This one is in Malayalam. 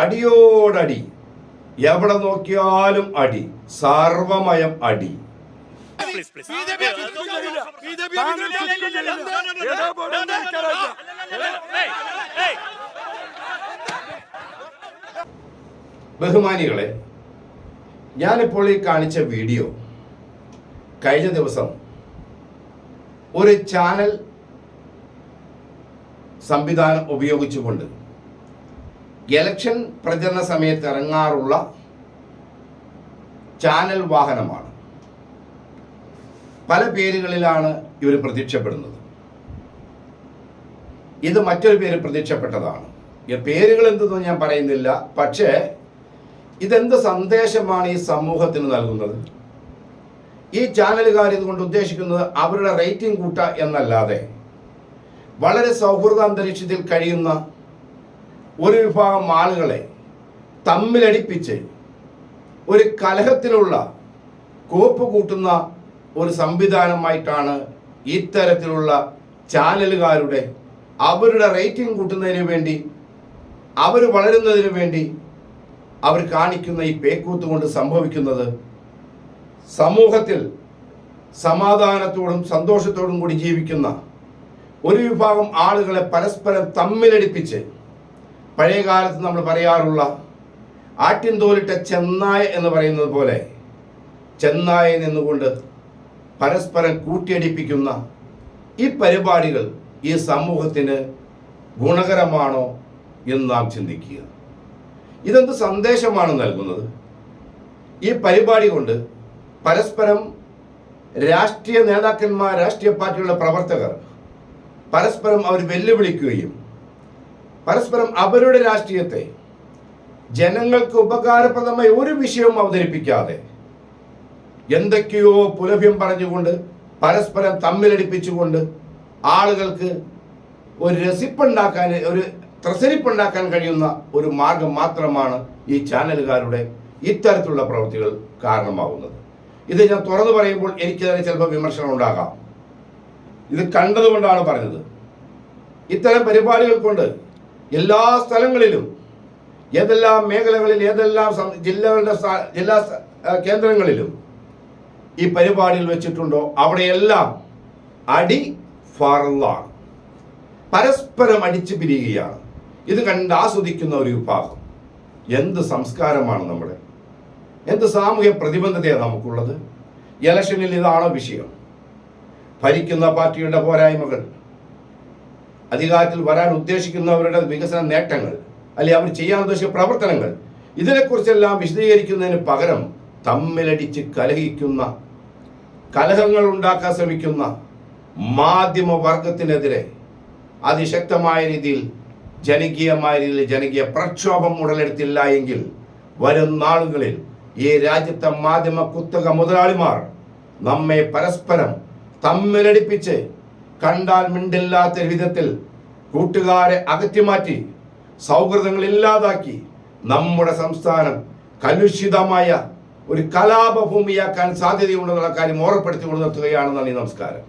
അടിയോടടി. എവിടെ നോക്കിയാലും അടി. സർവമയം അടി. ബഹുമാനികളെ ഞാനിപ്പോൾ ഈ കാണിച്ച വീഡിയോ കഴിഞ്ഞ ദിവസം ഒരു ചാനൽ സംവിധാനം ഉപയോഗിച്ചുകൊണ്ട് ഇലക്ഷൻ പ്രചരണ സമയത്ത് ഇറങ്ങാറുള്ള ചാനൽ വാഹനമാണ്. പല പേരുകളിലാണ് ഇവർ പ്രത്യക്ഷപ്പെടുന്നത്. ഇത് മറ്റൊരു പേര് പ്രത്യക്ഷപ്പെട്ടതാണ്. പേരുകൾ എന്തെന്ന് ഞാൻ പറയുന്നില്ല. പക്ഷേ ഇതെന്ത് സന്ദേശമാണ് ഈ സമൂഹത്തിന് നൽകുന്നത്? ഈ ചാനലുകാർ ഇതുകൊണ്ട് ഉദ്ദേശിക്കുന്നത് അവരുടെ റേറ്റിംഗ് കൂട്ട എന്നല്ലാതെ വളരെ സൗഹൃദ അന്തരീക്ഷത്തിൽ കഴിയുന്ന ഒരു വിഭാഗം ആളുകളെ തമ്മിലടിപ്പിച്ച് ഒരു കലഹത്തിലുള്ള കോപ്പ് കൂട്ടുന്ന ഒരു സംവിധാനമായിട്ടാണ് ഇത്തരത്തിലുള്ള ചാനലുകാരുടെ അവരുടെ റേറ്റിംഗ് കൂട്ടുന്നതിന് വേണ്ടി അവർ വളരുന്നതിന് വേണ്ടി അവർ കാണിക്കുന്ന ഈ പേക്കൂത്ത് കൊണ്ട് സംഭവിക്കുന്നത് സമൂഹത്തിൽ സമാധാനത്തോടും സന്തോഷത്തോടും കൂടി ജീവിക്കുന്ന ഒരു വിഭാഗം ആളുകളെ പരസ്പരം തമ്മിലടിപ്പിച്ച് പഴയ കാലത്ത് നമ്മൾ പറയാറുള്ള ആട്ടിൻതോലിട്ട ചെന്നായ എന്ന് പറയുന്നത് പോലെ ചെന്നായ നിന്നുകൊണ്ട് പരസ്പരം കൂട്ടിയടിപ്പിക്കുന്ന ഈ പരിപാടികൾ ഈ സമൂഹത്തിന് ഗുണകരമാണോ എന്ന് നാം ചിന്തിക്കുക. ഇതെന്ത് സന്ദേശമാണ് നൽകുന്നത്? ഈ പരിപാടി കൊണ്ട് പരസ്പരം രാഷ്ട്രീയ നേതാക്കന്മാർ രാഷ്ട്രീയ പാർട്ടികളുടെ പ്രവർത്തകർ പരസ്പരം അവർ വെല്ലുവിളിക്കുകയും പരസ്പരം അവരുടെ രാഷ്ട്രീയത്തെ ജനങ്ങൾക്ക് ഉപകാരപ്രദമായ ഒരു വിഷയവും അവതരിപ്പിക്കാതെ എന്തൊക്കെയോ പുലഭ്യം പറഞ്ഞുകൊണ്ട് പരസ്പരം തമ്മിലടിപ്പിച്ചുകൊണ്ട് ആളുകൾക്ക് ഒരു രസിപ്പുണ്ടാക്കാൻ ഒരു ത്രസരിപ്പുണ്ടാക്കാൻ കഴിയുന്ന ഒരു മാർഗം മാത്രമാണ് ഈ ചാനലുകാരുടെ ഇത്തരത്തിലുള്ള പ്രവൃത്തികൾ കാരണമാകുന്നത് ഇത് ഞാൻ തുറന്നു പറയുമ്പോൾ എനിക്ക് തന്നെ ചിലപ്പോൾ വിമർശനം ഉണ്ടാകാം. ഇത് കണ്ടതുകൊണ്ടാണ് പറഞ്ഞത്. ഇത്തരം പരിപാടികൾ കൊണ്ട് എല്ലാ സ്ഥലങ്ങളിലും ഏതെല്ലാം മേഖലകളിൽ ഏതെല്ലാം ജില്ലകളുടെ ജില്ലാ കേന്ദ്രങ്ങളിലും ഈ പരിപാടിയിൽ വെച്ചിട്ടുണ്ടോ? അവിടെയെല്ലാം അടി ഫറലാണ് പരസ്പരം അടിച്ചു പിരിയുകയാണ്. ഇത് കണ്ട് ആസ്വദിക്കുന്ന ഒരു വിഭാഗം. എന്ത് സംസ്കാരമാണ് നമ്മുടെ? എന്ത് സാമൂഹ്യ പ്രതിബന്ധതയാണ് നമുക്കുള്ളത്? ഇലക്ഷനിൽ ഇതാണോ വിഷയം. ഭരിക്കുന്ന പാർട്ടിയുടെ പോരായ്മകൾ. അധികാരത്തിൽ വരാൻ ഉദ്ദേശിക്കുന്നവരുടെ വികസന നേട്ടങ്ങൾ അല്ലെങ്കിൽ അവർ ചെയ്യാൻ ഉദ്ദേശിച്ച പ്രവർത്തനങ്ങൾ ഇതിനെക്കുറിച്ചെല്ലാം വിശദീകരിക്കുന്നതിന് പകരം തമ്മിലടിച്ച് കലഹിക്കുന്ന കലഹങ്ങൾ ഉണ്ടാക്കാൻ ശ്രമിക്കുന്ന മാധ്യമ വർഗത്തിനെതിരെ അതിശക്തമായ രീതിയിൽ ജനകീയമായ രീതിയിൽ ജനകീയ പ്രക്ഷോഭം ഉടലെടുത്തില്ല എങ്കിൽ വരും നാളുകളിൽ ഈ രാജ്യത്തെ മാധ്യമ കുത്തക മുതലാളിമാർ നമ്മെ പരസ്പരം തമ്മിലടിപ്പിച്ച് കണ്ടാൽ മിണ്ടില്ലാത്ത വിധത്തിൽ കൂട്ടുകാരെ അകറ്റിമാറ്റി സൗഹൃദങ്ങൾ ഇല്ലാതാക്കി നമ്മുടെ സംസ്ഥാനം കലുഷിതമായ ഒരു കലാപഭൂമിയാക്കാൻ സാധ്യതയുണ്ടെന്നുള്ള കാര്യം ഓർമ്മപ്പെടുത്തിക്കൊണ്ട് നിർത്തുകയാണ് നന്ദി നമസ്കാരം.